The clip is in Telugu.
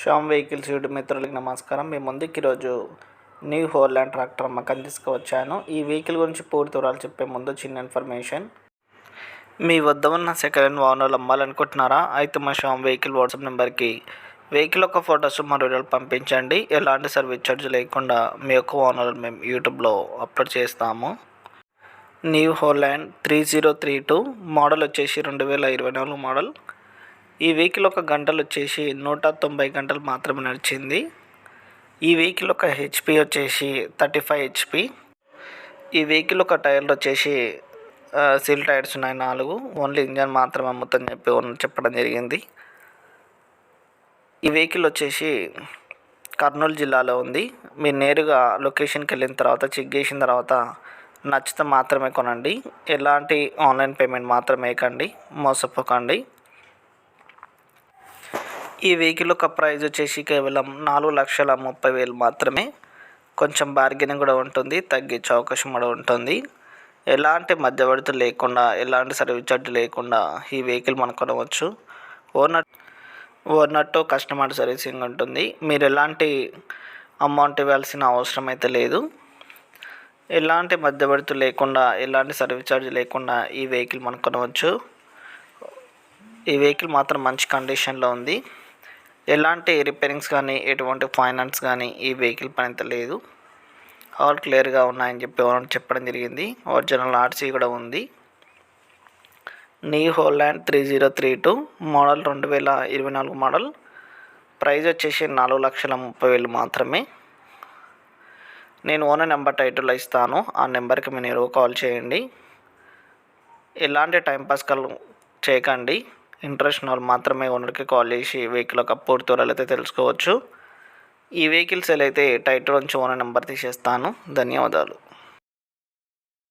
శ్యామ్ వెహికల్స్ యూట్యూబ్ మిత్రులకి నమస్కారం. మీ ముందుకి ఈరోజు న్యూ హోర్లాండ్ ట్రాక్టర్ అమ్మకాన్ని తీసుకువచ్చాను. ఈ వెహికల్ గురించి పూర్తి వివరాలు చెప్పే ముందు చిన్న ఇన్ఫర్మేషన్. మీ వద్ద ఉన్న సెకండ్ హ్యాండ్ వాహనాలు అమ్మాలనుకుంటున్నారా? అయితే మా శ్యామ్ వెహికల్ వాట్సాప్ నెంబర్కి వెహికల్ యొక్క ఫొటోస్ మరో వీడియోలు పంపించండి. ఎలాంటి సర్వీస్ ఛార్జ్ లేకుండా మీ యొక్క వాహనాలు మేము యూట్యూబ్లో అప్లోడ్ చేస్తాము. New Holland three zero three two model వచ్చేసి రెండు వేల ఇరవై నాలుగు మోడల్. ఈ వెహికల్ ఒక గంటలు వచ్చేసి నూట తొంభై గంటలు మాత్రమే నడిచింది. ఈ వెహికల్ ఒక హెచ్పి వచ్చేసి థర్టీ ఫైవ్ హెచ్పి ఈ వెహికల్ ఒక టైర్లు వచ్చేసి సీల్ టైర్స్ ఉన్నాయి నాలుగు. ఓన్లీ ఇంజన్ మాత్రమే అమ్ముతని చెప్పి చెప్పడం జరిగింది. ఈ వెహికల్ వచ్చేసి కర్నూలు జిల్లాలో ఉంది. మీరు నేరుగా లొకేషన్కి వెళ్ళిన తర్వాత చెక్ చేసిన తర్వాత నచ్చితే మాత్రమే కొనండి. ఎలాంటి ఆన్లైన్ పేమెంట్ మాత్రమే వేయకండి. మోసపోకండి. ఈ వెహికల్ యొక్క ప్రైజ్ వచ్చేసి కేవలం నాలుగు లక్షల ముప్పై వేలు మాత్రమే. కొంచెం బార్గెనింగ్ కూడా ఉంటుంది తగ్గించే అవకాశం కూడా ఉంటుంది. ఎలాంటి మధ్యవర్తి లేకుండా ఎలాంటి సర్వీస్ ఛార్జ్ లేకుండా ఈ వెహికల్ మనం కొనవచ్చు. ఓనర్ ఓనర్తో కస్టమర్ సర్వీసింగ్ ఉంటుంది. మీరు ఎలాంటి అమౌంట్ ఇవ్వాల్సిన అవసరం అయితే లేదు. ఎలాంటి మధ్యవర్తి లేకుండా ఎలాంటి సర్వీస్ ఛార్జ్ లేకుండా ఈ వెహికల్ మనం కొనవచ్చు. ఈ వెహికల్ మాత్రం మంచి కండిషన్లో ఉంది. ఎలాంటి రిపేరింగ్స్ కానీ ఎటువంటి ఫైనాన్స్ కానీ ఈ వెహికల్ పని అయితే లేదు. ఆల్ క్లియర్గా ఉన్నాయని చెప్పి ఓనర్ చెప్పడం జరిగింది. ఒరిజినల్ ఆర్సీ కూడా ఉంది. New Holland three zero three two model రెండు వేల ఇరవై నాలుగు మోడల్. ప్రైజ్ వచ్చేసి నాలుగు లక్షల ముప్పై వేలు మాత్రమే. నేను ఓనర్ నెంబర్ టైటిల్ ఇస్తాను. ఆ నెంబర్కి మీరు కాల్ చేయండి. ఎలాంటి టైంపాస్ కాల్ చేయకండి. ఇంట్రెస్ట్ ఉన్న వాళ్ళు మాత్రమే ఓనర్కి కాల్ చేసి వెహికల్ యొక్క పూర్తి వివరాలు అయితే తెలుసుకోవచ్చు. ఈ వెహికల్ సేల్ అయితే టైటిల్ నుంచి ఓనర్ నెంబర్ తీసేస్తాను. ధన్యవాదాలు.